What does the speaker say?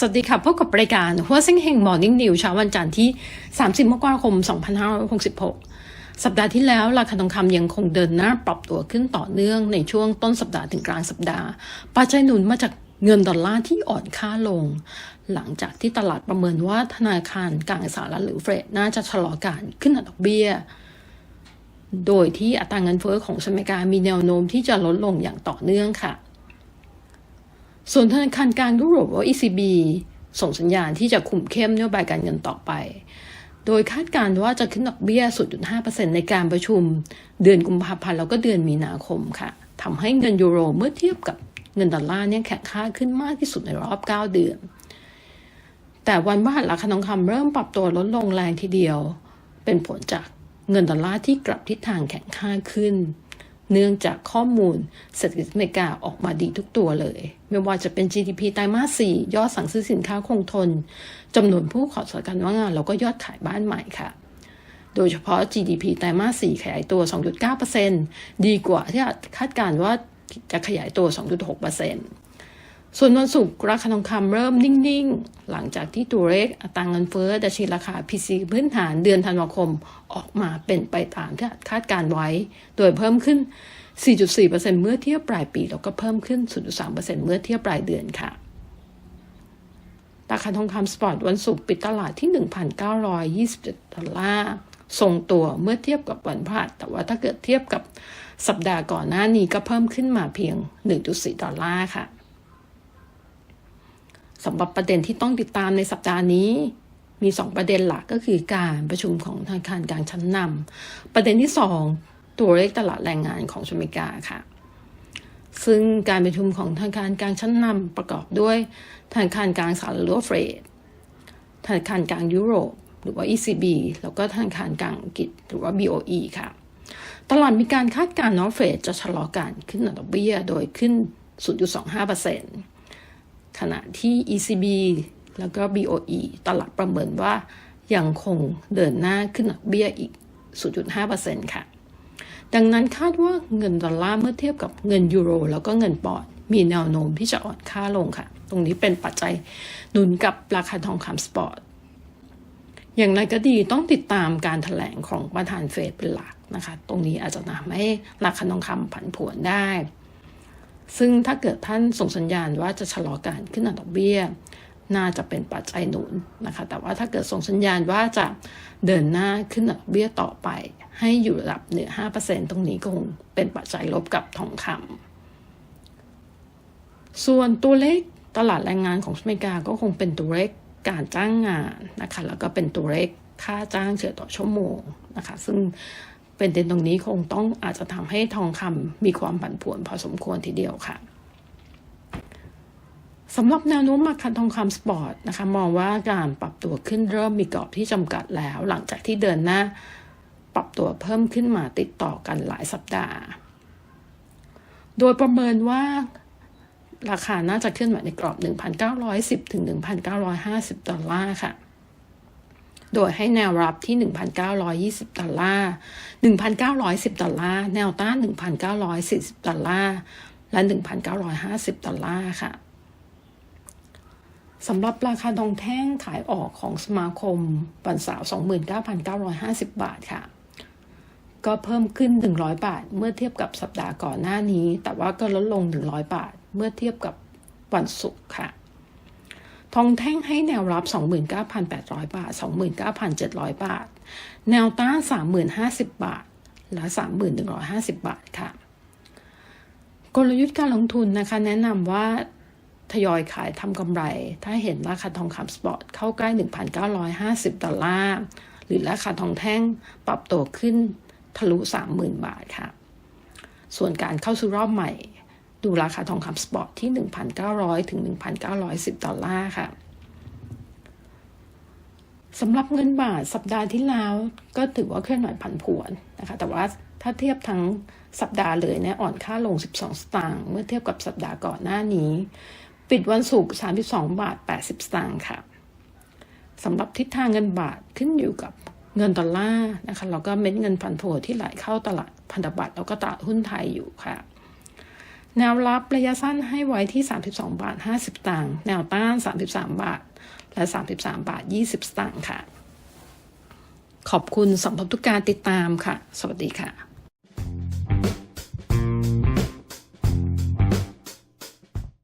สวัสดีค่ะพบกับรายการหัวเซ็งเฮงมอร์นิ่งนิวเช้าวันจันทร์ที่ 30 มกราคม 2566 สัปดาห์ที่แล้ว ราคาทองคำยังคงเดินหน้าปรับตัวขึ้นต่อเนื่องในช่วงต้นสัปดาห์ถึงกลางสัปดาห์ ปัจจัยหนุนมาจากเงินดอลลาร์ที่อ่อนค่าลง หลังจากที่ตลาดประเมินว่าธนาคารกลางสหรัฐหรือเฟดน่าจะชะลอการขึ้นอัตราดอกเบี้ย โดยที่อัตราเงินเฟ้อของสหรัฐอเมริกามีแนวโน้มที่จะลดลงอย่างต่อเนื่องค่ะ ส่วนธนาคารกลางยุโรปหรือ ECB ส่งสัญญาณที่จะคุมเข้มนโยบายการเงินต่อไป โดยคาดการณ์ว่าจะขึ้นดอกเบี้ย 0.5%ในการประชุม เดือนกุมภาพันธ์แล้วก็เดือนมีนาคมค่ะทำให้เงินยูโรเมื่อเทียบกับเงินดอลลาร์เนี่ยแข็งค่าขึ้นมากที่สุดในรอบ 9 เดือน แต่วันว่าราคาทองคำเริ่มปรับตัวลดลงแรงทีเดียว เป็นผลจากเงินดอลลาร์ที่กลับทิศทางแข็งค่าขึ้น เนื่องจากข้อมูลเศรษฐกิจอเมริกาออกมาดีทุกตัวเลย ไม่ว่าจะเป็น GDP ไตรมาส 4 ยอดสั่งซื้อสินค้าคงทนจำนวนผู้ขอสการว่างงานแล้วก็ยอดขายบ้านใหม่ค่ะ โดยเฉพาะ GDP ไตรมาส 4 ขยายตัว 2.9%ดีกว่าที่คาดการณ์ว่าจะขยายตัว 2.6% ส่วนวันศุกร์ราคาทองคำเริ่มนิ่ง ๆ หลังจากที่ตัวเลขอัตราเงินเฟ้อดัชนีราคา PC พื้นฐานเดือนธันวาคมออกมาเป็นไปตามที่คาดการไว้ โดยเพิ่มขึ้น 4.4%เมื่อเทียบปลายปี แล้วก็เพิ่มขึ้น 0.3%เมื่อเทียบปลายเดือนค่ะ ราคาทองคำสปอร์ตวันศุกร์ปิดตลาดที่ 1,927 ดอลลาร์ทรงตัวเมื่อเทียบกับวันพฤหัสแต่ว่าถ้าเกิดเทียบกับสัปดาห์ก่อนหน้านี้ก็เพิ่มขึ้นมาเพียง 1.4 ดอลลาร์ค่ะ สำหรับประเด็นที่ต้องติดตามในสัปดาห์นี้ มี 2 ประเด็นหลักก็คือการประชุมของธนาคารกลางชั้นนำประเด็นที่ 2 ตัวเลขตลาดแรงงานของสหรัฐอเมริกาค่ะ ซึ่งการประชุมของธนาคารกลางชั้นนำประกอบด้วยธนาคารกลางสหรัฐหรือว่าเฟดธนาคารกลางยุโรปหรือว่า ECB แล้วก็ธนาคารกลางอังกฤษหรือว่า BOE ค่ะ ตลาดมีการคาดการณ์ว่าเฟดจะชะลอการขึ้นดอกเบี้ยโดยขึ้น 0.25% ขณะที่ ECB แล้วก็ BOE ตลาดประเมินว่ายังคงเดินหน้าขึ้นดอกเบี้ยอีก 0.5%ค่ะ ดังนั้นคาดว่าเงินดอลลาร์เมื่อเทียบกับเงินยูโร แล้วก็เงินปอนด์มีแนวโน้มที่จะอ่อนค่าลงค่ะ ตรงนี้เป็นปัจจัยหนุนกับราคาทองคำสปอร์ต อย่างไรก็ดีต้องติดตามการถแถลงของประธานเฟดเป็นหลักนะคะ ตรงนี้อาจจะทำให้ราคาทองคำผันผวนได้ ซึ่งถ้าเกิดท่านส่งสัญญาณว่าจะชะลอการขึ้นอัตราดอกเบี้ย น่าจะเป็นปัจจัยหนุนนะคะ แต่ว่าถ้าเกิดส่งสัญญาณว่าจะเดินหน้าขึ้นอัตราเบี้ยต่อไป ให้อยู่ระดับเหนือ 5%ตรงนี้ก็คงเป็นปัจจัยลบกับทองคำส่วนตัวเลขตลาดแรงงานของอเมริกาก็คงเป็นตัวเลขการจ้างงานนะคะ แล้วก็เป็นตัวเลขค่าจ้างเฉลี่ยต่อชั่วโมงนะคะ ซึ่ง เป็นเด่นตรงนี้คงต้องอาจจะทำให้ทองคำมีความผันผวนพอสมควรทีเดียวค่ะสำหรับแนวโน้มราคาทองคำสปอร์ตนะคะ มองว่าการปรับตัวขึ้นเริ่มมีกรอบที่จำกัดแล้ว หลังจากที่เดินหน้า ปรับตัวเพิ่มขึ้นมาติดต่อกันหลายสัปดาห์ โดยประเมินว่าราคาน่าจะขึ้นมาในกรอบ 1,910 ถึง 1,950 ดอลลาร์ค่ะ โดยให้แนวรับที่ 1,920 ดอลลาร์ 1,910 ดอลลาร์ แนวต้าน 1,940 ดอลลาร์ และ 1,950 ดอลลาร์ค่ะสำหรับราคาทองแท่งขายออกของสมาคมวันเสาร์29,950 บาทค่ะ ก็เพิ่มขึ้น 100 บาท เมื่อเทียบกับสัปดาห์ก่อนหน้านี้ แต่ว่าก็ลดลง 100 บาท เมื่อเทียบกับวันศุกร์ค่ะ ทองแท่งให้แนวรับ 29,800 บาท 29,700 บาท แนวต้าน30,050 บาท และ 3,150 บาทค่ะ กลยุทธ์การลงทุนนะคะ แนะนำว่าทยอยขายทำกำไร ถ้าเห็นราคาทองคำสปอร์ตเข้าใกล้ 1,950 ดอลลาร์ หรือราคาทองแท่งปรับตัวขึ้นทะลุ 30,000 บาทค่ะ ส่วนการเข้าสู่รอบใหม่ ดูราคาทองคำสปอร์ตที่ 1,900 ถึง 1,910 ดอลลาร์ค่ะสำหรับเงินบาทสัปดาห์ที่แล้วก็ถือว่าเคลื่อนไหวผันผวนนะคะ แต่ว่าถ้าเทียบทั้งสัปดาห์เลยเนี่ยอ่อนค่าลง 12 สตางค์เมื่อเทียบกับสัปดาห์ก่อนหน้านี้ ปิดวันศุกร์32 บาท 80 สตางค์ค่ะสำหรับทิศทางเงินบาทขึ้นอยู่กับเงินดอลลาร์นะคะแล้วก็เม็ดเงินผันผวนที่ไหลเข้าตลาดพันธบัตรแล้วก็ตลาดหุ้นไทยอยู่ค่ะ แนวรับระยะสั้นให้ไว้ที่ 32 บาท 50สตางค์ แนวต้าน 33 บาท และ 33 บาท 20สตางค์ค่ะ ขอบคุณสำหรับทุกการติดตามค่ะ สวัสดีค่ะ